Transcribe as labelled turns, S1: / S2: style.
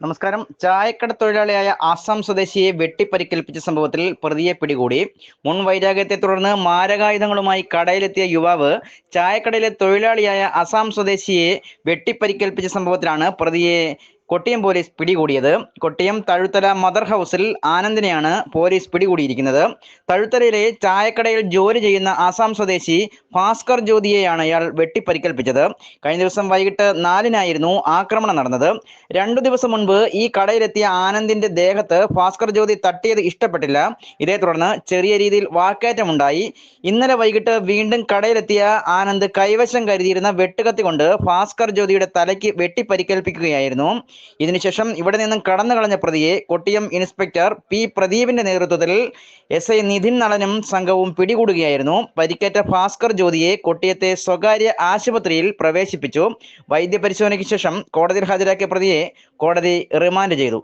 S1: നമസ്കാരം. ചായക്കട തൊഴിലാളിയായ ആസാം സ്വദേശിയെ വെട്ടിപ്പരിക്കേൽപ്പിച്ച സംഭവത്തിൽ പ്രതിയെ പിടികൂടി. മുൻ വൈരാഗ്യത്തെ തുടർന്ന് മാരകായുധങ്ങളുമായി കടയിലെത്തിയ യുവാവ് ചായക്കടയിലെ തൊഴിലാളിയായ അസാം സ്വദേശിയെ വെട്ടിപ്പരിക്കേൽപ്പിച്ച സംഭവത്തിലാണ് പ്രതിയെ കൊട്ടിയം പോലീസ് പിടികൂടിയത്. കൊട്ടിയം തഴുത്തല മദർ ഹൗസിൽ ആനന്ദിനെയാണ് പോലീസ് പിടികൂടിയിരിക്കുന്നത്. തഴുത്തലയിലെ ചായക്കടയിൽ ജോലി ചെയ്യുന്ന ആസാം സ്വദേശി ഭാസ്കർ ജ്യോതിയെയാണ് ഇയാൾ വെട്ടിപ്പരിക്കേൽപ്പിച്ചത്. കഴിഞ്ഞ ദിവസം വൈകിട്ട് നാലിനായിരുന്നു ആക്രമണം നടന്നത്. രണ്ടു ദിവസം മുൻപ് ഈ കടയിലെത്തിയ ആനന്ദിന്റെ ദേഹത്ത് ഭാസ്കർ ജ്യോതി തട്ടിയത് ഇഷ്ടപ്പെട്ടില്ല. ഇതേ തുടർന്ന് ചെറിയ രീതിയിൽ വാക്കേറ്റമുണ്ടായി. ഇന്നലെ വൈകിട്ട് വീണ്ടും കടയിലെത്തിയ ആനന്ദ് കൈവശം കരുതിയിരുന്ന വെട്ടുകത്തി കൊണ്ട് ഭാസ്കർ ജ്യോതിയുടെ തലയ്ക്ക് വെട്ടിപ്പരിക്കേൽപ്പിക്കുകയായിരുന്നു. ഇതിനുശേഷം ഇവിടെ നിന്നും കടന്നു കളഞ്ഞ പ്രതിയെ കൊട്ടിയം ഇൻസ്പെക്ടർ പി പ്രദീപിന്റെ നേതൃത്വത്തിൽ എസ് ഐ നിധിൻ നളനും സംഘവും പിടികൂടുകയായിരുന്നു. പരിക്കേറ്റ ഭാസ്കർ ജ്യോതിയെ കൊട്ടിയത്തെ സ്വകാര്യ ആശുപത്രിയിൽ പ്രവേശിപ്പിച്ചു. വൈദ്യപരിശോധനയ്ക്ക് ശേഷം കോടതിയിൽ ഹാജരാക്കിയ പ്രതിയെ കോടതി റിമാൻഡ് ചെയ്തു.